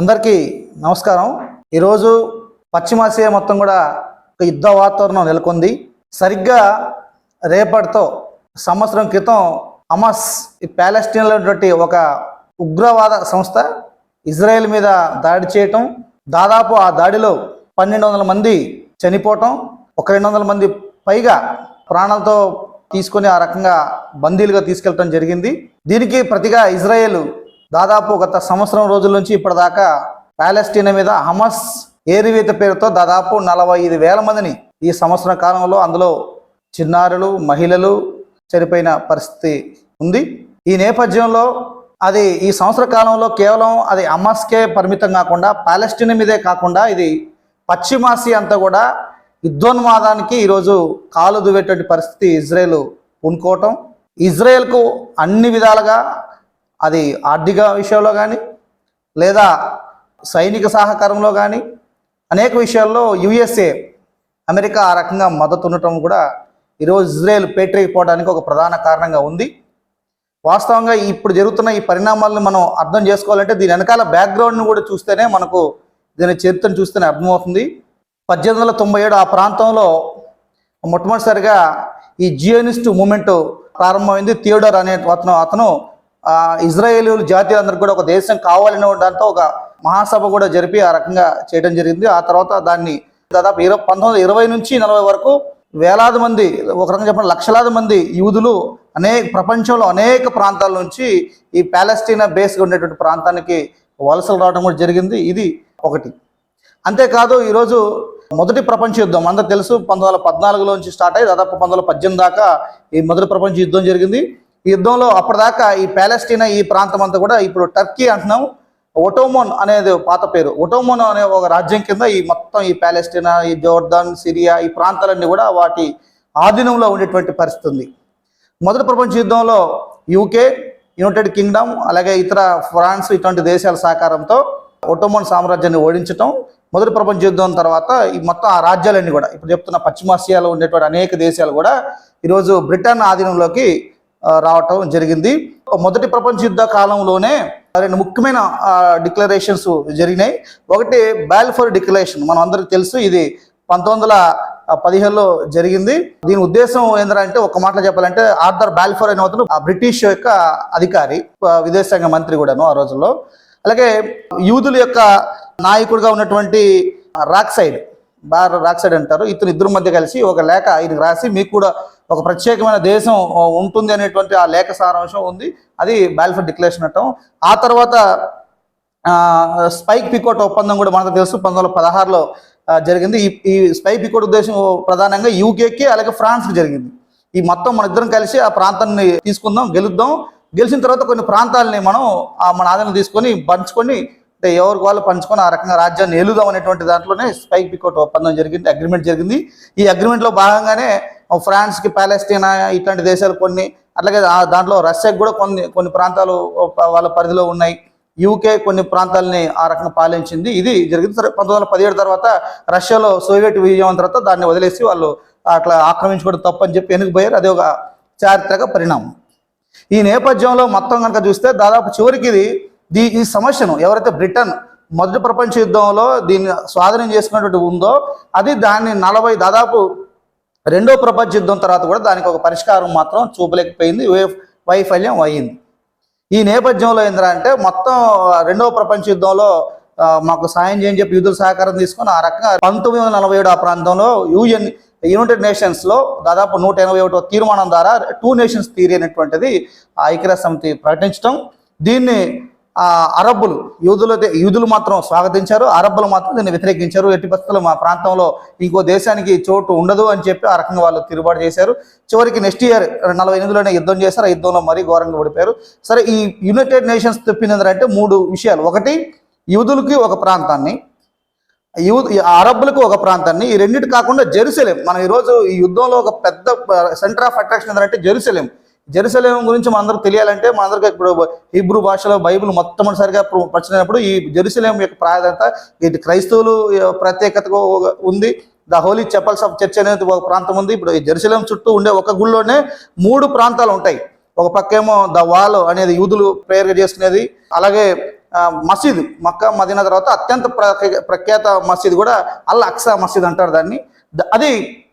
అందరికీ నమస్కారం. ఈరోజు పశ్చిమాసియా మొత్తం కూడా ఒక యుద్ధ వాతావరణం నెలకొంది. సరిగ్గా రేపటితో సంవత్సరం క్రితం హమాస్ ఈ ప్యాలెస్టీన్లో ఉన్నటువంటి ఒక ఉగ్రవాద సంస్థ ఇజ్రాయెల్ మీద దాడి చేయటం దాదాపు ఆ దాడిలో పన్నెండు వందల మంది చనిపోవటం ఒక రెండు వందల మంది పైగా ప్రాణాలతో తీసుకొని ఆ రకంగా బందీలుగా తీసుకెళ్ళటం జరిగింది. దీనికి ప్రతిగా ఇజ్రాయెల్ దాదాపు గత సంవత్సరం రోజుల నుంచి ఇప్పటిదాకా ప్యాలెస్టీనా మీద హమస్ ఏరివేత పేరుతో దాదాపు నలభై ఐదు వేల మందిని ఈ సంవత్సర కాలంలో అందులో చిన్నారులు మహిళలు చనిపోయిన పరిస్థితి ఉంది. ఈ నేపథ్యంలో అది ఈ సంవత్సర కాలంలో కేవలం అది హమాస్కే పరిమితం కాకుండా పాలెస్టీనా మీదే కాకుండా ఇది పశ్చిమాసి అంతా కూడా యుద్ధోన్మాదానికి ఈరోజు కాలు దువ్వేటువంటి పరిస్థితి ఇజ్రాయెల్ పూనుకోవటం ఇజ్రాయెల్కు అన్ని విధాలుగా అది ఆర్థిక విషయంలో కానీ లేదా సైనిక సహకారంలో కానీ అనేక విషయాల్లో యుఎస్ఏ అమెరికా ఆ రకంగా మద్దతు ఉండటం కూడా ఈరోజు ఇజ్రాయెల్ పేటరేగిపోవడానికి ఒక ప్రధాన కారణంగా ఉంది. వాస్తవంగా ఇప్పుడు జరుగుతున్న ఈ పరిణామాలను మనం అర్థం చేసుకోవాలంటే దీని వెనకాల బ్యాక్గ్రౌండ్ను కూడా చూస్తేనే మనకు దీని చరిత్రను చూస్తేనే అర్థమవుతుంది. పద్దెనిమిది వందల తొంభై ఏడు ఆ ప్రాంతంలో మొట్టమొదటిసారిగా ఈ జియోనిస్ట్ మూమెంట్ ప్రారంభమైంది. థియోడర్ అనే అతను అతను ఇజ్రాయేలు జాతీయులందరికీ కూడా ఒక దేశం కావాలని దాంతో ఒక మహాసభ కూడా జరిపి ఆ రకంగా చేయడం జరిగింది. ఆ తర్వాత దాన్ని దాదాపు ఇరవై పంతొమ్మిది ఇరవై నుంచి నలభై వరకు వేలాది మంది ఒక రకంగా చెప్పండి లక్షలాది మంది యూదులు అనేక ప్రపంచంలో అనేక ప్రాంతాల నుంచి ఈ ప్యాలెస్టీనా బేస్గా ఉండేటువంటి ప్రాంతానికి వలసలు రావడం కూడా జరిగింది. ఇది ఒకటి. అంతేకాదు ఈరోజు మొదటి ప్రపంచ యుద్ధం అందరూ తెలుసు పంతొమ్మిది వందల పద్నాలుగులో నుంచి స్టార్ట్ అయ్యి దాదాపు పంతొమ్మిది వందల పద్దెనిమిది దాకా ఈ మొదటి ప్రపంచ యుద్ధం జరిగింది. ఈ యుద్ధంలో అప్పటిదాకా ఈ ప్యాలెస్టీనా ఈ ప్రాంతం అంతా కూడా ఇప్పుడు టర్కీ అంటున్నాం ఒటోమోన్ అనేది పాత పేరు. ఒటోమోన్ అనే ఒక రాజ్యం కింద ఈ మొత్తం ఈ ప్యాలెస్టీనా ఈ జోర్దాన్ సిరియా ఈ ప్రాంతాలన్నీ కూడా వాటి ఆధీనంలో ఉండేటువంటి పరిస్థితి ఉంది. మొదటి ప్రపంచ యుద్ధంలో యూకే యునైటెడ్ కింగ్డమ్ అలాగే ఇతర ఫ్రాన్స్ ఇటువంటి దేశాల సహకారంతో ఒటోమోన్ సామ్రాజ్యాన్ని ఓడించటం మొదటి ప్రపంచ యుద్ధం తర్వాత ఈ మొత్తం ఆ రాజ్యాలన్నీ కూడా ఇప్పుడు చెప్తున్న పశ్చిమాసియాలో ఉండేటువంటి అనేక దేశాలు కూడా ఈరోజు బ్రిటన్ ఆధీనంలోకి రావటం జరిగింది. మొదటి ప్రపంచ యుద్ధ కాలంలోనే రెండు ముఖ్యమైన డిక్లరేషన్స్ జరిగినాయి. ఒకటి బాల్ఫోర్ డిక్లరేషన్ మనం అందరికి తెలుసు ఇది పంతొమ్మిది వందల పదిహేనులో జరిగింది. దీని ఉద్దేశం ఏంటంటే ఒక మాటలో చెప్పాలంటే ఆర్థర్ బాల్ఫోర్ అనే అతను బ్రిటిష్ యొక్క అధికారి విదేశాంగ మంత్రి కూడాను ఆ రోజుల్లో. అలాగే యూదుల యొక్క నాయకుడిగా ఉన్నటువంటి రాక్ సైడ్ బార్ రాక్ సైడ్ అంటారు. ఇతను ఇద్దరు మధ్య కలిసి ఒక లేఖ ఆయనకు రాసి మీకు కూడా ఒక ప్రత్యేకమైన దేశం ఉంటుంది అనేటువంటి ఆ లేఖ సారాంశం ఉంది. అది బాల్ఫర్ డిక్లరేషన్ అంటాం. ఆ తర్వాత స్పైక్ పికోట్ ఒప్పందం కూడా మనకు తెలుసు. పంతొమ్మిది వందల పదహారులో జరిగింది. ఈ ఈ స్పైక్ పికోట్ ఉద్దేశం ప్రధానంగా యూకేకి అలాగే ఫ్రాన్స్కి జరిగింది. ఈ మొత్తం మన ఇద్దరం కలిసి ఆ ప్రాంతాన్ని తీసుకుందాం గెలుద్దాం. గెలిచిన తర్వాత కొన్ని ప్రాంతాలని మనం మన ఆదాయం తీసుకొని పంచుకొని అంటే ఎవరికి వాళ్ళు పంచుకొని ఆ రకంగా రాజ్యాన్ని ఏలుదాం అనేటువంటి దాంట్లోనే స్పైక్ పికోట్ ఒప్పందం జరిగింది అగ్రిమెంట్ జరిగింది. ఈ అగ్రిమెంట్లో భాగంగానే ఫ్రాన్స్కి ప్యాలెస్టీనా ఇట్లాంటి దేశాలు కొన్ని అట్లాగే దాంట్లో రష్యాకి కూడా కొన్ని కొన్ని ప్రాంతాలు వాళ్ళ పరిధిలో ఉన్నాయి. యూకే కొన్ని ప్రాంతాలని ఆ రకంగా పాలించింది. ఇది జరిగింది. సరే పంతొమ్మిది వందల పదిహేడు తర్వాత రష్యాలో సోవియట్ విజయం తర్వాత దాన్ని వదిలేసి వాళ్ళు అట్లా ఆక్రమించుకోవడం తప్పని చెప్పి వెనుకపోయారు అది ఒక చారిత్రక పరిణామం. ఈ నేపథ్యంలో మొత్తం కనుక చూస్తే దాదాపు చివరికి ఇది దీ ఈ సమస్యను ఎవరైతే బ్రిటన్ మొదటి ప్రపంచ యుద్ధంలో దీన్ని స్వాధీనం చేసుకున్నటువంటి ఉందో అది దాన్ని నలభై దాదాపు రెండో ప్రపంచ యుద్ధం తర్వాత కూడా దానికి ఒక పరిష్కారం మాత్రం చూపలేకపోయింది. వైఫల్యం అయ్యింది. ఈ నేపథ్యంలో ఏంటంటే మొత్తం రెండవ ప్రపంచ యుద్ధంలో మాకు సాయం చేయని చెప్పి యూదుల సహకారం తీసుకొని ఆ రకంగా పంతొమ్మిది వందల నలభై ఏడు ఆ ప్రాంతంలో యుఎన్ యునైటెడ్ నేషన్స్లో దాదాపు నూట ఎనభై ఒకటో తీర్మానం ద్వారా టూ నేషన్స్ థీరీ అనేటువంటిది ఐక్యరాజ్య సమితి ప్రకటించడం దీన్ని అరబ్బులు. యూదుల యూదులు మాత్రం స్వాగతించారు. అరబ్బులు మాత్రం దీన్ని వ్యతిరేకించారు. ఎట్టి పరిస్థితుల్లో మా ప్రాంతంలో ఇంకో దేశానికి చోటు ఉండదు అని చెప్పి ఆ రకంగా వాళ్ళు తిరుగుబాటు చేశారు. చివరికి నెక్స్ట్ ఇయర్ నలభై ఎనిమిదిలోనే యుద్ధం చేశారు. ఆ యుద్ధంలో మరీ ఘోరంగా ఓడిపోయారు. సరే ఈ యునైటెడ్ నేషన్స్ చెప్పింది మూడు విషయాలు. ఒకటి యూదులకి ఒక ప్రాంతాన్ని యూ అరబ్బులకు ఒక ప్రాంతాన్ని ఈ రెండింటి కాకుండా జెరూసలేం. మనం ఈరోజు ఈ యుద్ధంలో ఒక పెద్ద సెంటర్ ఆఫ్ అట్రాక్షన్ ఏంటంటే జెరూసలేం. జెరూసలేం గురించి మనందరికి తెలియాలంటే మనందరికి ఇప్పుడు హిబ్రూ భాషలో బైబిల్ మొట్టమొదటిసారిగా ప్ర- ఈ జెరూసలేం యొక్క ప్రాధాన్యత ఇది క్రైస్తవులు ప్రత్యేకతగా ఉంది. The holy chapels of church అనేది ఒక ప్రాంతం ఉంది. ఇప్పుడు ఈ జెరూసలేం చుట్టూ ఉండే ఒక గుళ్ళోనే మూడు ప్రాంతాలు ఉంటాయి. ఒక పక్కేమో ద వాల్ అనేది యూదులు ప్రేయర్ చేసుకునేది. అలాగే మసీదు మక్కా మదీనా తర్వాత అత్యంత ప్రఖ్యా- ప్రఖ్యాత మసీదు కూడా అల్ అక్సా మసీద్ అంటారు దాన్ని. అది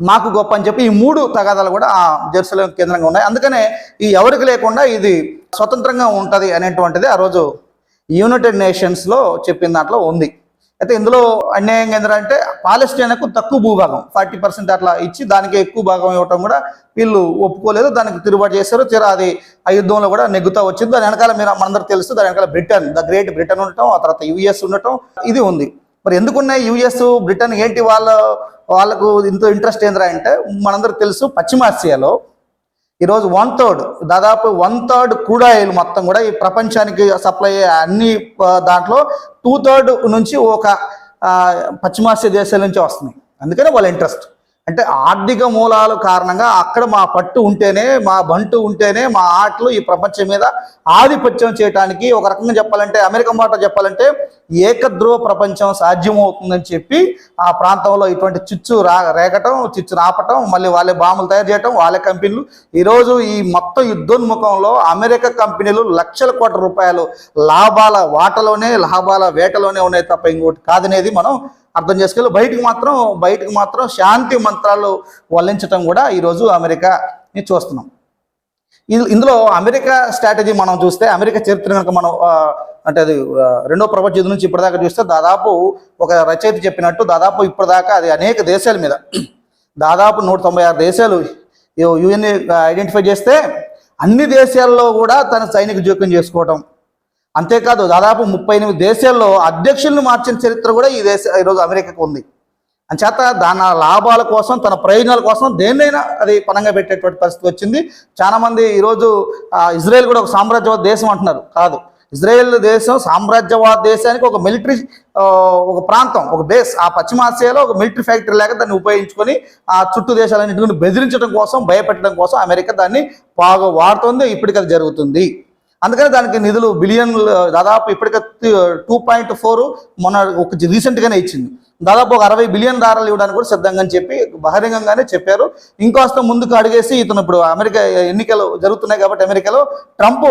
మాకు గొప్ప అని చెప్పి ఈ మూడు తగాదాలు కూడా ఆ జెరూసలేం కేంద్రంగా ఉన్నాయి. అందుకనే ఈ ఎవరికి లేకుండా ఇది స్వతంత్రంగా ఉంటుంది అనేటువంటిది ఆ రోజు యునైటెడ్ నేషన్స్లో చెప్పిన దాంట్లో ఉంది. అయితే ఇందులో అన్యాయం ఏంటంటే పాలెస్టైన్కు తక్కువ భూభాగం ఫార్టీ పర్సెంట్ అట్లా ఇచ్చి దానికి ఎక్కువ భాగం ఇవ్వటం కూడా వీళ్ళు ఒప్పుకోలేదు. దానికి తిరుగుబాటు చేశారు. తీరా అది ఆ యుద్ధంలో కూడా నెగ్గుతా వచ్చింది. దాని వెనకాల మీరు మనందరూ తెలుసు దాని వెనకాల బ్రిటన్ ద గ్రేట్ బ్రిటన్ ఉండటం ఆ తర్వాత యుఎస్ ఉండటం ఇది ఉంది. మరి ఎందుకున్నాయి యుఎస్ బ్రిటన్? ఏంటి వాళ్ళ వాళ్ళకు ఇంత ఇంట్రెస్ట్ ఏంద్రా అంటే మనందరికి తెలుసు పశ్చిమాసియాలో ఈరోజు వన్ థర్డ్ దాదాపు వన్ థర్డ్ క్రూడాయిల్ మొత్తం కూడా ఈ ప్రపంచానికి సప్లై అయ్యే అన్ని దాంట్లో టూ థర్డ్ నుంచి ఒక పశ్చిమాసియా దేశాల నుంచి వస్తున్నాయి. అందుకనే వాళ్ళ ఇంట్రెస్ట్ అంటే ఆర్థిక మూలాల కారణంగా అక్కడ మా పట్టు ఉంటేనే మా బంటు ఉంటేనే మా ఆటలు ఈ ప్రపంచం మీద ఆధిపత్యం చేయడానికి ఒక రకంగా చెప్పాలంటే అమెరికా మాట చెప్పాలంటే ఏకధ్రువ ప్రపంచం సాధ్యమవుతుందని చెప్పి ఆ ప్రాంతంలో ఇటువంటి చిచ్చు రా రేగటం చిచ్చు రాపటం మళ్ళీ వాళ్ళే బాంబులు తయారు చేయటం వాళ్ళే కంపెనీలు. ఈరోజు ఈ మొత్తం యుద్ధోన్ముఖంలో అమెరికా కంపెనీలు లక్షల కోట్ల రూపాయలు లాభాల వాటలోనే లాభాల వేటలోనే ఉన్నాయి తప్ప ఇంకోటి కాదనేది మనం అర్థం చేసుకోవాలి బయటకు మాత్రం బయటకు మాత్రం శాంతి మంత్రాలు వల్లించడం కూడా ఈరోజు అమెరికాని చూస్తున్నాం. ఇందులో అమెరికా స్ట్రాటజీ మనం చూస్తే అమెరికా చరిత్ర కనుక మనం అంటే అది రెండో ప్రపంచ యుద్ధం నుంచి ఇప్పటిదాకా చూస్తే దాదాపు ఒక రచయిత చెప్పినట్టు దాదాపు ఇప్పటిదాకా అది అనేక దేశాల మీద. దాదాపు నూట తొంభై ఆరు దేశాలు యుఎన్ ఐడెంటిఫై చేస్తే అన్ని దేశాల్లో కూడా తన సైనిక జోక్యం చేసుకోవటం అంతేకాదు దాదాపు ముప్పై ఎనిమిది దేశాల్లో అధ్యక్షులను మార్చిన చరిత్ర కూడా ఈ దేశ ఈరోజు అమెరికాకు ఉంది. అంచేత దాని లాభాల కోసం తన ప్రయోజనాల కోసం దేన్నైనా అది పనంగా పెట్టేటువంటి పరిస్థితి వచ్చింది. చాలామంది ఈరోజు ఇజ్రాయెల్ కూడా ఒక సామ్రాజ్యవాద దేశం అంటున్నారు. కాదు. ఇజ్రాయెల్ దేశం సామ్రాజ్యవాద దేశానికి ఒక మిలిటరీ ఒక ప్రాంతం ఒక బేస్. ఆ పశ్చిమాసియాలో ఒక మిలిటరీ ఫ్యాక్టరీ లేక దాన్ని ఉపయోగించుకొని ఆ చుట్టూ దేశాలన్నింటిని బెదిరించడం కోసం భయపెట్టడం కోసం అమెరికా దాన్ని బాగా వాడుతుంది. ఇప్పటికీ అది జరుగుతుంది. అందుకని దానికి నిధులు బిలియన్ దాదాపు ఇప్పటికే టూ పాయింట్ ఫోర్ మొన్న ఒక రీసెంట్గానే ఇచ్చింది. దాదాపు ఒక అరవై బిలియన్ డాలర్లు ఇవ్వడానికి కూడా సిద్ధంగా అని చెప్పి బహిరంగంగానే చెప్పారు. ఇంకోస్త ముందుకు అడిగేసి ఇతను ఇప్పుడు అమెరికా ఎన్నికలు జరుగుతున్నాయి కాబట్టి అమెరికాలో ట్రంప్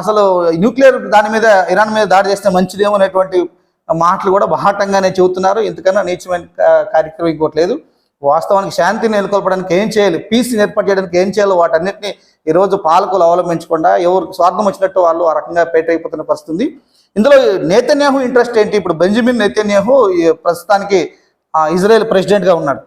అసలు న్యూక్లియర్ దాని మీద ఇరాన్ మీద దాడి చేస్తే మంచిదేమో అనేటువంటి మాటలు కూడా బహాటంగానే చెబుతున్నారు. ఇంతకన్నా నీచమైన కార్యక్రమం ఇవ్వట్లేదు వాస్తవానికి శాంతిని నెలకొల్పడానికి ఏం చేయాలి? పీస్ ఏర్పాటు చేయడానికి ఏం చేయాలో వాటన్నిటిని ఈరోజు పాలకులు అవలంబించకుండా ఎవరు స్వార్థం వచ్చినట్టు వాళ్ళు ఆ రకంగా పేట అయిపోతున్న ఇందులో నేతన్యాహు ఇంట్రెస్ట్ ఏంటి? ఇప్పుడు బెంజమిన్ నేతన్యాహు ప్రస్తుతానికి ఆ, ఇజ్రాయెల్ ప్రెసిడెంట్గా ఉన్నాడు.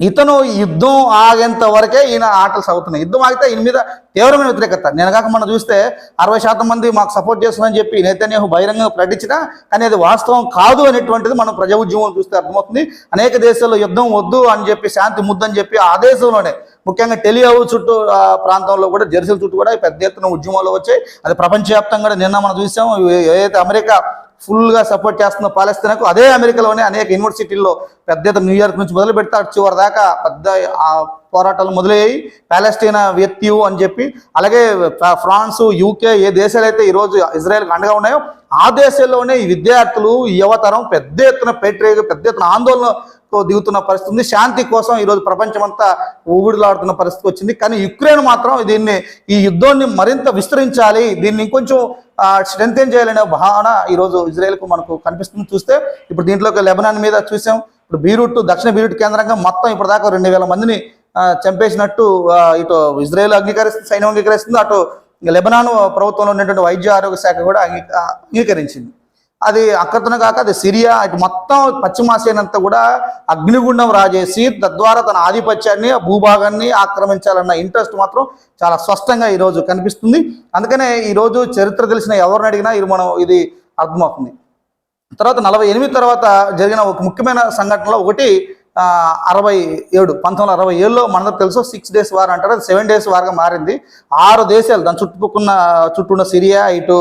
ఇతను యుద్ధం ఆగేంత వరకే ఈయన ఆటలు సాగుతున్నాయి. యుద్ధం ఆగితే ఈయన మీద తీవ్రమైన వ్యతిరేకత. నేను కాక మనం చూస్తే అరవై శాతం మంది మాకు సపోర్ట్ చేస్తున్నారని చెప్పి నేతన్యాహు బహిరంగంగా ప్రకటించినా కానీ అది వాస్తవం కాదు అనేటువంటిది మనం ప్రజా ఉద్యమం చూస్తే అర్థమవుతుంది. అనేక దేశాల్లో యుద్ధం వద్దు అని చెప్పి శాంతి ముద్దని చెప్పి ఆ దేశంలోనే ముఖ్యంగా టెలియావు చుట్టూ ఆ ప్రాంతంలో కూడా జెర్సీల చుట్టూ కూడా పెద్ద ఎత్తున ఉద్యమాలు వచ్చాయి. అది ప్రపంచవ్యాప్తంగా నిన్న మనం చూసాం ఏదైతే అమెరికా ఫుల్గా సపోర్ట్ చేస్తున్న పాలస్తీనాకు అదే అమెరికాలోనే అనేక యూనివర్సిటీల్లో పెద్ద ఎత్తున న్యూయార్క్ నుంచి మొదలు పెడితే అటు చివరి దాకా పెద్ద ఆ పోరాటాలు మొదలయ్యాయి. పాలస్తీనా వ్యక్తియు అని చెప్పి అలాగే ఫ్రా- ఫ్రాన్స్ యూకే ఏ దేశాలు అయితే ఈరోజు ఇజ్రాయెల్కి అండగా ఉన్నాయో ఆ దేశాల్లోనే విద్యార్థులు యువతరం పెద్ద ఎత్తున పేట్రేగ పెద్ద ఎత్తున ఆందోళన తో దిగుతున్న పరిస్థితి ఉంది. శాంతి కోసం ఈరోజు ప్రపంచమంతా ఊగుడులాడుతున్న పరిస్థితి వచ్చింది. కానీ యుక్రెయిన్ మాత్రం దీన్ని ఈ యుద్ధాన్ని మరింత విస్తరించాలి. దీన్ని ఇంకొంచెం స్ట్రెంథెన్ చేయాలనే భావన ఈరోజు ఇజ్రాయెల్కు మనకు కనిపిస్తుంది. చూస్తే ఇప్పుడు దీంట్లోకి లెబనాన్ మీద చూసాం. ఇప్పుడు బీరూట్ దక్షిణ బీరూట్ కేంద్రంగా మొత్తం ఇప్పటిదాకా రెండు వేల మందిని చంపేసినట్టు ఇటు ఇజ్రాయెల్ అంగీకరిస్తుంది సైన్యం అంగీకరిస్తుంది. అటు లెబనాన్ ప్రభుత్వంలో ఉన్నటువంటి వైద్య ఆరోగ్య శాఖ కూడా అంగీ అంగీకరించింది. అది అక్కడతోనే కాక అది సిరియా అటు మొత్తం పశ్చిమాసియానంతా కూడా అగ్నిగుండం రాజేసి తద్వారా తన ఆధిపత్యాన్ని ఆ భూభాగాన్ని ఆక్రమించాలన్న ఇంట్రెస్ట్ మాత్రం చాలా స్పష్టంగా ఈరోజు కనిపిస్తుంది. అందుకనే ఈరోజు చరిత్ర తెలిసిన ఎవరిని అడిగినా ఇది మనం ఇది అర్థమవుతుంది. తర్వాత నలభై ఎనిమిది తర్వాత జరిగిన ఒక ముఖ్యమైన సంఘటనలో ఒకటి అరవై ఏడు పంతొమ్మిది వందల అరవై ఏడులో మనందరికి తెలుసు సిక్స్ డేస్ వార్ అంటారు అది సెవెన్ డేస్ వార్గా మారింది. ఆరు దేశాలు దాని చుట్టుపక్కల చుట్టూ ఉన్న సిరియా ఇటు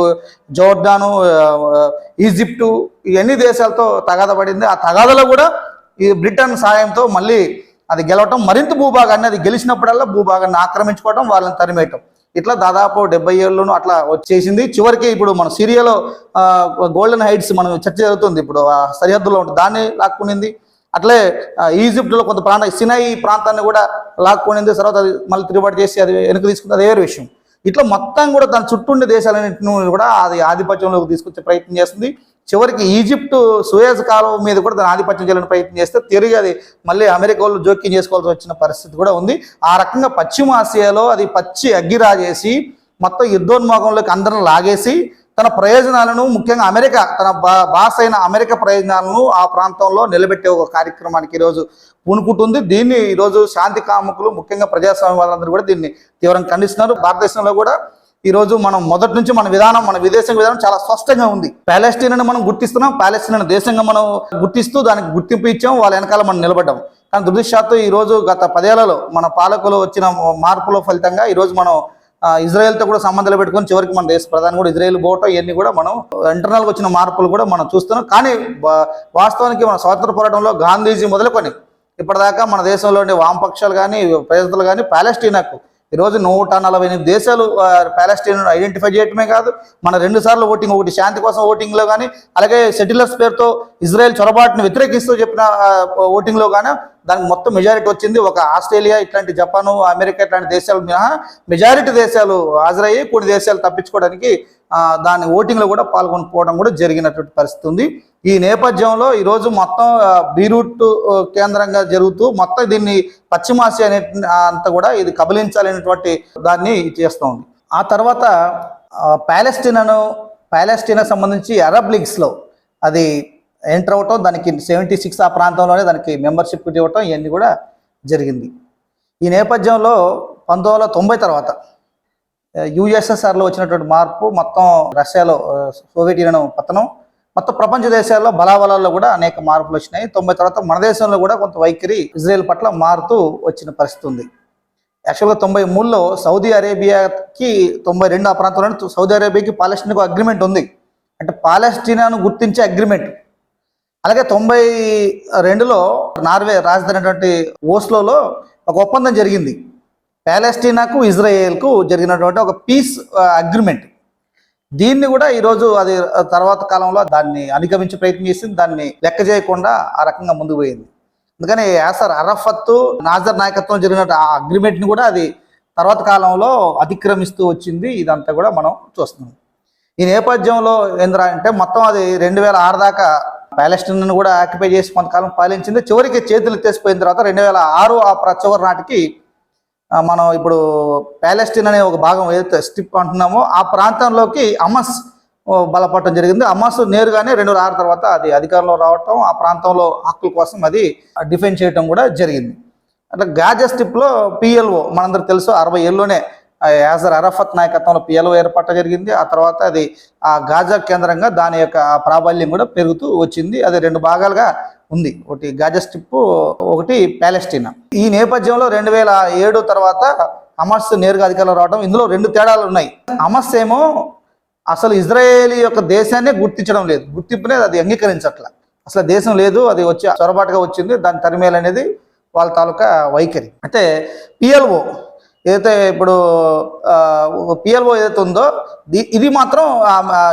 జోర్డాను ఈజిప్టు ఇవన్నీ దేశాలతో తగాద పడింది. ఆ తగాదలో కూడా ఈ బ్రిటన్ సాయంతో మళ్ళీ అది గెలవటం మరింత భూభాగాన్ని అది గెలిచినప్పుడల్లా భూభాగాన్ని ఆక్రమించుకోవడం వాళ్ళని తరిమేయటం. ఇట్లా దాదాపు డెబ్బై ఏళ్ళలోనూ అట్లా వచ్చేసింది. చివరికి ఇప్పుడు మన సిరియాలో గోల్డెన్ హైట్స్ మనం చర్చ జరుగుతుంది. ఇప్పుడు ఆ సరిహద్దులో ఉంటుంది దాన్ని లాక్కునింది. అట్లే ఆ, ఈజిప్ట్లో కొంత ప్రాంతం సినాయి ప్రాంతాన్ని కూడా లాక్కునింది తర్వాత అది మళ్ళీ తిరుగుబాటు చేసి అది వెనక్కి తీసుకుంది అది వేరే విషయం. ఇట్లా మొత్తం కూడా దాని చుట్టూ ఉండే దేశాలన్నింటినీ కూడా అది ఆధిపత్యంలోకి తీసుకొచ్చే ప్రయత్నం చేస్తుంది. చివరికి ఈజిప్ట్ సుయేజ్ కాలం మీద కూడా దాని ఆధిపత్యం చేయాలని ప్రయత్నం చేస్తే తిరిగి అది మళ్ళీ అమెరికా వాళ్ళు జోక్యం చేసుకోవాల్సి వచ్చిన పరిస్థితి కూడా ఉంది. ఆ రకంగా పశ్చిమ ఆసియాలో అది పచ్చి అగ్గిరాజేసి మొత్తం యుద్ధోన్మోగంలోకి అందరం లాగేసి తన ప్రయోజనాలను ముఖ్యంగా అమెరికా తన బా బాస్ అయిన అమెరికా ప్రయోజనాలను ఆ ప్రాంతంలో నిలబెట్టే ఒక కార్యక్రమానికి ఈరోజు పూనుకుంటుంది. దీన్ని ఈరోజు శాంతి కాముకులు ముఖ్యంగా ప్రజాస్వామ్య వాళ్ళందరూ కూడా దీన్ని తీవ్రంగా ఖండిస్తున్నారు. భారతదేశంలో కూడా ఈ రోజు మనం మొదటి నుంచి మన విధానం మన విదేశం విధానం చాలా స్పష్టంగా ఉంది. ప్యాలెస్టీన్ మనం గుర్తిస్తున్నాం. ప్యాలెస్టీన్ అని దేశంగా మనం గుర్తిస్తూ దానికి గుర్తింపు ఇచ్చాం వాళ్ళ వెనకాల మనం నిలబడ్డాం కానీ దురదృష్టాత్తు ఈ రోజు గత పదేళ్ళలో మన పాలకులు వచ్చిన మార్పుల ఫలితంగా ఈ రోజు మనం ఇజ్రాయెల్తో కూడా సంబంధాలు పెట్టుకొని చివరికి మన దేశ ప్రధాని కూడా ఇజ్రాయెల్ పోవటం ఇవన్నీ కూడా మనం ఇంటర్నల్గా వచ్చిన మార్పులు కూడా మనం చూస్తున్నాం. కానీ వాస్తవానికి మన స్వాతంత్ర పోరాటంలో గాంధీజీ మొదలుకొని ఇప్పటిదాకా మన దేశంలోని వామపక్షాలు కానీ ప్రజలు కానీ పాలెస్టీనాకు ఈరోజు నూట నలభై ఎనిమిది దేశాలు ఆ, ఐడెంటిఫై చేయటమే కాదు మన రెండు సార్లు ఓటింగ్ ఒకటి శాంతి కోసం ఓటింగ్లో కానీ అలాగే సెటిలర్స్ పేరుతో ఇజ్రాయెల్ చొరబాటును వ్యతిరేకిస్తూ చెప్పిన ఓటింగ్లో కానీ దానికి మొత్తం మెజారిటీ వచ్చింది. ఒక ఆస్ట్రేలియా ఇట్లాంటి జపాను అమెరికా ఇట్లాంటి దేశాలు మినహా మెజారిటీ దేశాలు హాజరయ్యి కొన్ని దేశాలు తప్పించుకోవడానికి దాని ఓటింగ్లో కూడా పాల్గొని పోవడం కూడా జరిగినటువంటి పరిస్థితి ఉంది. ఈ నేపథ్యంలో ఈరోజు మొత్తం బీరూట్ కేంద్రంగా జరుగుతూ మొత్తం దీన్ని పశ్చిమాసియా అనే అంతా కూడా ఇది కబలించాలనేటువంటి దాన్ని చేస్తూ ఉంది. ఆ తర్వాత ప్యాలెస్టినాను ప్యాలెస్టీనా ప్యాలెస్టీనాకు సంబంధించి అరబ్ లీగ్స్లో అది ఎంటర్ అవటం దానికి సెవెంటీ సిక్స్ ఆ ప్రాంతంలోనే దానికి మెంబర్షిప్ ఇవ్వటం ఇవన్నీ కూడా జరిగింది. ఈ నేపథ్యంలో పంతొమ్మిది వందల తొంభై తర్వాత యుఎస్ఎస్ఆర్లో వచ్చినటువంటి మార్పు మొత్తం రష్యాలో సోవియట్ యూనియన్ పతనం మొత్తం ప్రపంచ దేశాల్లో బలాబలాల్లో కూడా అనేక మార్పులు వచ్చినాయి. తొంభై తర్వాత మన దేశంలో కూడా కొంత వైఖరి ఇజ్రాయెల్ పట్ల మారుతూ వచ్చిన పరిస్థితి ఉంది. యాక్చువల్గా తొంభై మూడులో సౌదీ అరేబియాకి తొంభై రెండు ఆ ప్రాంతంలో సౌదీ అరేబియాకి పాలెస్టీన్కు అగ్రిమెంట్ ఉంది. అంటే పాలెస్టీనాను గుర్తించే అగ్రిమెంట్ అలాగే తొంభై రెండులో నార్వే రాజధాని అయినటువంటి ఓస్లోలో ఒక ఒప్పందం జరిగింది. ప్యాలెస్టీనాకు ఇజ్రాయేల్కు జరిగినటువంటి ఒక పీస్ అగ్రిమెంట్. దీన్ని కూడా ఈరోజు అది తర్వాత కాలంలో దాన్ని అధిగమించే ప్రయత్నం చేసింది. దాన్ని లెక్క చేయకుండా ఆ రకంగా ముందుకు పోయింది. అందుకని యాసర్ అరఫత్తు నాజర్ నాయకత్వం జరిగిన ఆ అగ్రిమెంట్ని కూడా అది తర్వాత కాలంలో అతిక్రమిస్తూ వచ్చింది. ఇదంతా కూడా మనం చూస్తున్నాం. ఈ నేపథ్యంలో ఏంద్రా అంటే మొత్తం అది రెండు వేల ఆరు దాకా ప్యాలెస్టైన్ కూడా ఆక్యుపై చేసి కొంతకాలం పాలించింది. చివరికి చేతులు ఎత్తేసిపోయిన తర్వాత రెండు వేల ఆరు ఆ చివరి నాటికి మనం ఇప్పుడు ప్యాలెస్టైన్ అనే ఒక భాగం ఏదైతే స్టిప్ అంటున్నామో ఆ ప్రాంతంలోకి అమస్ బలపడటం జరిగింది. అమాస్ నేరుగానే రెండు వేల ఆరు తర్వాత అది అధికారంలో రావటం ఆ ప్రాంతంలో హక్కుల కోసం అది డిఫెండ్ చేయటం కూడా జరిగింది. అట్లా గాజా స్టిప్లో పిఎల్ఓ మనందరికి తెలుసు అరవై ఏళ్ళలోనే యాజర్ అరఫత్ నాయకత్వంలో పిఎల్ఓ ఏర్పాటు జరిగింది. ఆ తర్వాత అది ఆ గాజా కేంద్రంగా దాని యొక్క ప్రాబల్యం కూడా పెరుగుతూ వచ్చింది. అది రెండు భాగాలుగా ఉంది. ఒకటి గాజా స్ట్రిప్ ఒకటి ప్యాలెస్టీనా. ఈ నేపథ్యంలో రెండు వేల ఏడు తర్వాత హమాస్ నేరుగా అధికారంలో రావడం ఇందులో రెండు తేడాలు ఉన్నాయి. హమాస్ ఏమో అసలు ఇజ్రాయేలీ యొక్క దేశాన్ని గుర్తించడం లేదు. గుర్తింపునే అది అంగీకరించట్ల. అసలు దేశం లేదు అది వచ్చి చొరబాటుగా వచ్చింది. దాని తరిమేలు అనేది వాళ్ళ తాలూకా వైఖరి. అయితే పిఎల్ఓ ఏదైతే ఇప్పుడు పిఎల్ఓ ఏదైతే ఉందో ఇది మాత్రం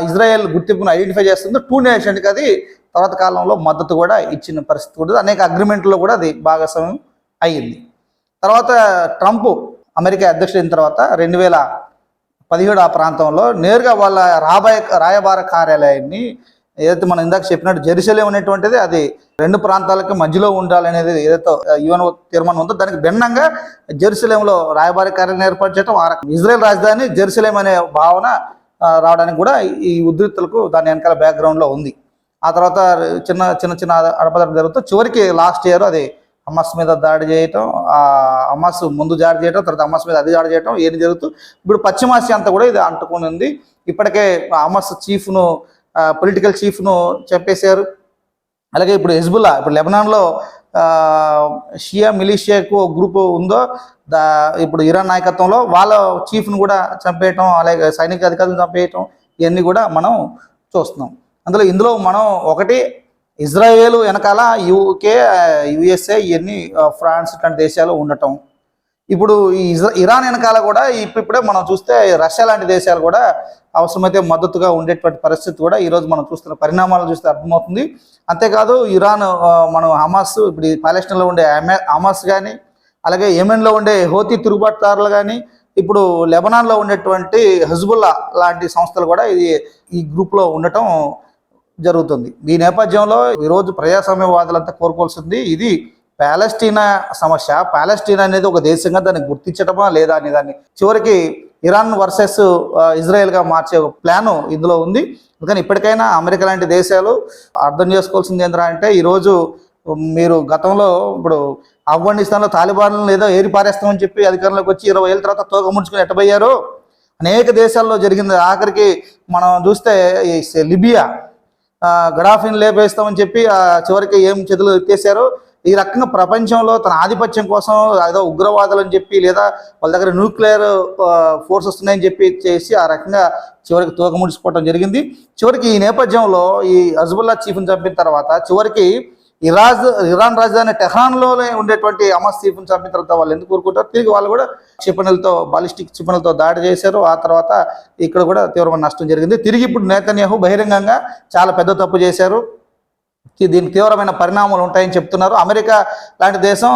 ఇజ్రాయెల్ గుర్తింపును ఐడెంటిఫై చేస్తుందో. టూ నేషన్కి అది తర్వాత కాలంలో మద్దతు కూడా ఇచ్చిన పరిస్థితి కూడా అనేక అగ్రిమెంట్లో కూడా అది భాగస్వామ్యం అయ్యింది. తర్వాత ట్రంప్ అమెరికా అధ్యక్షుడైన తర్వాత రెండు వేల పదిహేడు ఆ ప్రాంతంలో నేరుగా వాళ్ళ రాబాయ రాయబార కార్యాలయాన్ని ఏదైతే మనం ఇందాక చెప్పినట్టు జెరూసలేం అనేటువంటిది అది రెండు ప్రాంతాలకు మధ్యలో ఉండాలనేది ఏదైతే యువన తీర్మానం ఉందో దానికి భిన్నంగా జెరూసలేంలో రాయబారి కార్యాలయం ఏర్పాటు చేయడం ఆ ఇజ్రాయెల్ రాజధాని జెరూసలేం అనే భావన రావడానికి కూడా ఈ ఉద్రిక్తులకు దాని వెనకాల బ్యాక్గ్రౌండ్లో ఉంది. ఆ తర్వాత చిన్న చిన్న చిన్న అడపదడ జరుగుతూ చివరికి లాస్ట్ ఇయర్ అది అమ్మస్ మీద దాడి చేయటం ఆ ముందు దాడి చేయటం తర్వాత అమ్మస్ మీద అది దాడి చేయటం ఏది జరుగుతూ ఇప్పుడు పశ్చిమాసియా అంతా కూడా ఇది అంటుకుని ఉంది ఇప్పటికే హమాస్ చీఫ్ను పొలిటికల్ చీఫ్ను చంపేశారు. అలాగే ఇప్పుడు హెజ్బుల్లా ఇప్పుడు లెబనాన్లో షియా మిలిషియాకు గ్రూప్ ఉందో దా ఇప్పుడు ఇరాన్ నాయకత్వంలో వాళ్ళ చీఫ్ను కూడా చంపేయటం అలాగే సైనిక అధికారులను చంపేయటం ఇవన్నీ కూడా మనం చూస్తున్నాం. అందులో ఇందులో మనం ఒకటి ఇజ్రాయేల్ వెనకాల యూకే యుఎస్ఏ ఇవన్నీ ఫ్రాన్స్ ఇట్లాంటి దేశాలు ఉండటం. ఇప్పుడు ఈ ఇరాన్ వెనకాల కూడా ఇప్పుడే మనం చూస్తే రష్యా లాంటి దేశాలు కూడా అవసరమైతే మద్దతుగా ఉండేటువంటి పరిస్థితి కూడా ఈరోజు మనం చూస్తున్న పరిణామాలు చూస్తే అర్థమవుతుంది. అంతేకాదు ఇరాన్ మనం హమాస్ ఇప్పుడు ఈ పాలెస్టైన్లో ఉండే హమాస్ కానీ అలాగే యెమెన్లో ఉండే హోతీ తిరుగుబాటుదారులు కానీ ఇప్పుడు లెబనాన్లో ఉండేటువంటి హజ్బుల్లా లాంటి సంస్థలు కూడా ఇది ఈ గ్రూప్లో ఉండటం జరుగుతుంది. ఈ నేపథ్యంలో ఈరోజు ప్రజాస్వామ్యవాదులంతా కోరుకోవాల్సింది ఇది. పాలస్టీనా సమస్య? పాలస్టీనా అనేది ఒక దేశంగా దాన్ని గుర్తించడమా లేదా అనే దాన్ని చివరికి ఇరాన్ వర్సెస్ ఇజ్రాయెల్గా మార్చే ఒక ప్లాను ఇందులో ఉంది. అందుకని ఇప్పటికైనా అమెరికా లాంటి దేశాలు అర్థం చేసుకోవాల్సింది ఏంటంటే అంటే ఈరోజు మీరు గతంలో ఇప్పుడు ఆఫ్ఘనిస్తాన్లో తాలిబాన్లు ఏదో ఏరి పారేస్తామని చెప్పి అధికారంలోకి వచ్చి ఇరవై ఏళ్ళ తర్వాత తోక ముడుచుకుని ఎట్టబోయారు? అనేక దేశాల్లో జరిగింది. ఆఖరికి మనం చూస్తే ఈ లిబియా ఆ, గడాఫీని లేపేస్తామని చెప్పి ఆ చివరికి ఏం చేతులు ఎత్తేసారు ఈ రకంగా ప్రపంచంలో తన ఆధిపత్యం కోసం ఏదో ఉగ్రవాదులు అని చెప్పి లేదా వాళ్ళ దగ్గర న్యూక్లియర్ ఫోర్స్ వస్తున్నాయని చెప్పి చేసి ఆ రకంగా చివరికి తోక ముడిచిపోవడం జరిగింది. చివరికి ఈ నేపథ్యంలో ఈ అజ్బుల్లా చీఫ్ని చంపిన తర్వాత చివరికి ఇరాజ్ ఇరాన్ రాజధాని టెహ్రాన్లోనే ఉండేటువంటి అమస్ చీఫ్ని చంపిన తర్వాత వాళ్ళు ఎందుకు కోరుకుంటారు? తిరిగి వాళ్ళు కూడా క్షిపణులతో బాలిస్టిక్ క్షిపణులతో దాడి చేశారు. ఆ తర్వాత ఇక్కడ కూడా తీవ్రమైన నష్టం జరిగింది. తిరిగి ఇప్పుడు నేతన్యాహు బహిరంగంగా చాలా పెద్ద తప్పు చేశారు. దీనికి తీవ్రమైన పరిణామాలు ఉంటాయని చెప్తున్నారు. అమెరికా లాంటి దేశం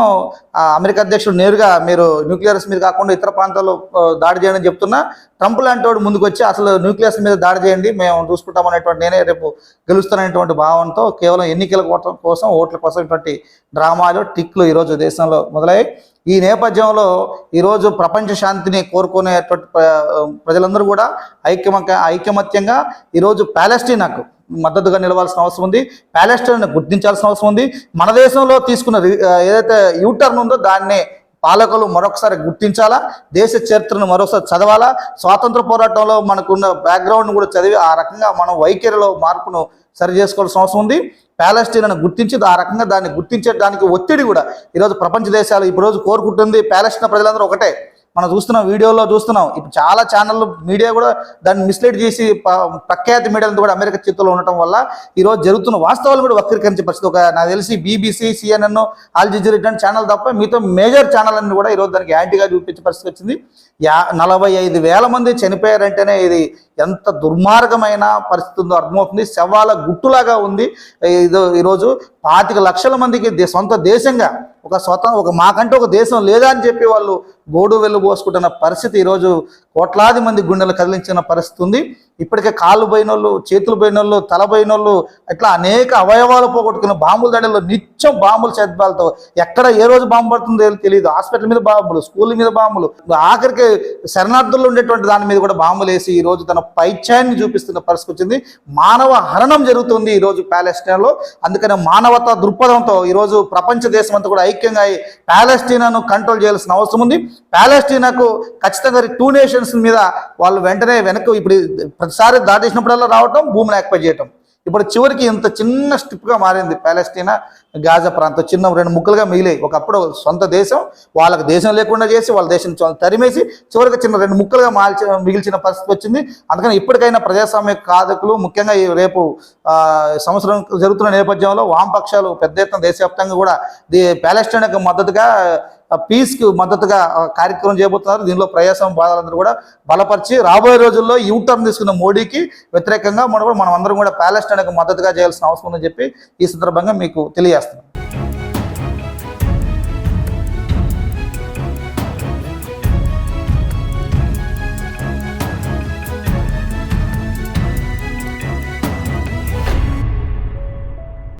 అమెరికా అధ్యక్షుడు నేరుగా మీరు న్యూక్లియర్స్ మీద కాకుండా ఇతర ప్రాంతాల్లో దాడి చేయడం చెప్తున్నా. ట్రంప్ లాంటి వాడు ముందుకు వచ్చి అసలు న్యూక్లియర్స్ మీద దాడి చేయండి మేము చూసుకుంటాం అనేటువంటి నేనే రేపు గెలుస్తాననేటువంటి భావంతో కేవలం ఎన్నికల కోసం ఓట్ల కోసం ఇటువంటి డ్రామాలు టిక్లు ఈరోజు దేశంలో మొదలయ్యాయి. ఈ నేపథ్యంలో ఈరోజు ప్రపంచ శాంతిని కోరుకునేటువంటి ప్ర- ప్రజలందరూ కూడా ఐక్యమ ఐకమత్యంగా ఈరోజు ప్యాలెస్టీనాకు మద్దతుగా నిలవాల్సిన అవసరం ఉంది. ప్యాలెస్టైన్ గుర్తించాల్సిన అవసరం ఉంది. మన దేశంలో తీసుకున్న రి- ఏదైతే యూటర్న్ ఉందో దాన్నే పాలకులు మరొకసారి గుర్తించాలా? దేశ చరిత్రను మరొకసారి చదవాలా? స్వాతంత్ర పోరాటంలో మనకున్న బ్యాక్గ్రౌండ్ కూడా చదివి ఆ రకంగా మనం వైఖరిలో మార్పును సరి చేసుకోవాల్సిన అవసరం ఉంది. ప్యాలెస్టీన్ను గుర్తించి ఆ రకంగా దాన్ని గుర్తించడానికి ఒత్తిడి కూడా ఈరోజు ప్రపంచ దేశాలు ఇప్పుడు రోజు కోరుకుంటుంది. ప్యాలెస్టీన్ ప్రజలందరూ ఒకటే. మనం చూస్తున్నాం వీడియోలో చూస్తున్నాం. ఇప్పుడు చాలా ఛానళ్ళు మీడియా కూడా దాన్ని మిస్లీడ్ చేసి ప- ప్రఖ్యాతి మీడియాలతో కూడా అమెరికా చేతుల్లో ఉండటం వల్ల ఈరోజు జరుగుతున్న వాస్తవాలు కూడా వక్రీకరించే పరిస్థితి ఒక నాకు తెలిసి బీబీసీ సిఎన్ఎన్ ఆల్ జజీరా ఇట్లాంటి ఛానల్ తప్ప మీతో మేజర్ ఛానల్ అన్ని కూడా ఈరోజు దానికి యాంటీగా చూపించే పరిస్థితి వచ్చింది. యా నలభై ఐదు వేల మంది చనిపోయారంటేనే ఇది ఎంత దుర్మార్గమైన పరిస్థితి ఉందో అర్థమవుతుంది. శవాల గుట్టులాగా ఉంది. ఇది ఈరోజు పాతిక లక్షల మందికి సొంత దేశంగా ఒక స్వతం ఒక మాకంటే ఒక దేశం లేదా అని చెప్పి వాళ్ళు గోడు వెళ్ళబోసుకుంటున్న పరిస్థితి ఈరోజు కోట్లాది మంది గుండెలు కదిలించిన పరిస్థితి ఉంది. ఇప్పటికే కాళ్ళు పోయిన వాళ్ళు చేతులు పోయిన వాళ్ళు తల పోయిన వాళ్ళు ఇట్లా అనేక అవయవాలు పోగొట్టుకున్న బాంబుల దాడిలో నిత్యం బాంబుల చేద్దాలతో ఎక్కడ ఏ రోజు బాంబు పడుతుందో తెలియదు. హాస్పిటల్ మీద బాంబులు స్కూల్ మీద బాంబులు ఆఖరికి శరణార్థుల్లో ఉండేటువంటి దాని మీద కూడా బాంబులు వేసి ఈ రోజు తన పైత్యాన్ని చూపిస్తున్న పరిస్థితి వచ్చింది. మానవ హరణం జరుగుతుంది ఈ రోజు ప్యాలెస్టైన్లో. అందుకనే మానవత దృక్పథంతో ఈరోజు ప్రపంచ దేశం అంతా కూడా ఐక్యంగా అయి ప్యాలెస్టీనాను కంట్రోల్ చేయాల్సిన అవసరం ఉంది. ప్యాలెస్టీనాకు ఖచ్చితంగా టూ నేషన్స్ మీద వాళ్ళు వెంటనే వెనక్కి ఇప్పుడు ప్రతిసారి దాటేసినప్పుడల్లా రావటం భూమిని ఆక్యుపై చేయటం. ఇప్పుడు చివరికి ఇంత చిన్న స్టిప్గా మారింది ప్యాలెస్టీనా గాజా ప్రాంతం? చిన్న రెండు ముక్కలుగా మిగిలాయి. ఒకప్పుడు సొంత దేశం వాళ్ళకి దేశం లేకుండా చేసి వాళ్ళ దేశం తరిమేసి చివరికి చిన్న రెండు ముక్కలుగా మార్చి మిగిల్చిన పరిస్థితి వచ్చింది. అందుకని ఇప్పటికైనా ప్రజాస్వామ్య కాదకులు ముఖ్యంగా ఈ రేపు సంవత్సరం జరుగుతున్న నేపథ్యంలో వామపక్షాలు పెద్ద ఎత్తున దేశవ్యాప్తంగా కూడా ది ప్యాలెస్టైన్కి మద్దతుగా పీస్కి మద్దతుగా కార్యక్రమం చేయబోతున్నారు. దీనిలో ప్రయాసం బాధలందరూ కూడా బలపరిచి రాబోయే రోజుల్లో యూ టర్న్ తీసుకున్న మోడీకి వ్యతిరేకంగా మనం మనం అందరం కూడా ప్యాలెస్టైన్కు మద్దతుగా చేయాల్సిన అవసరం ఉందని చెప్పి ఈ సందర్భంగా మీకు తెలియజేస్తున్నాం.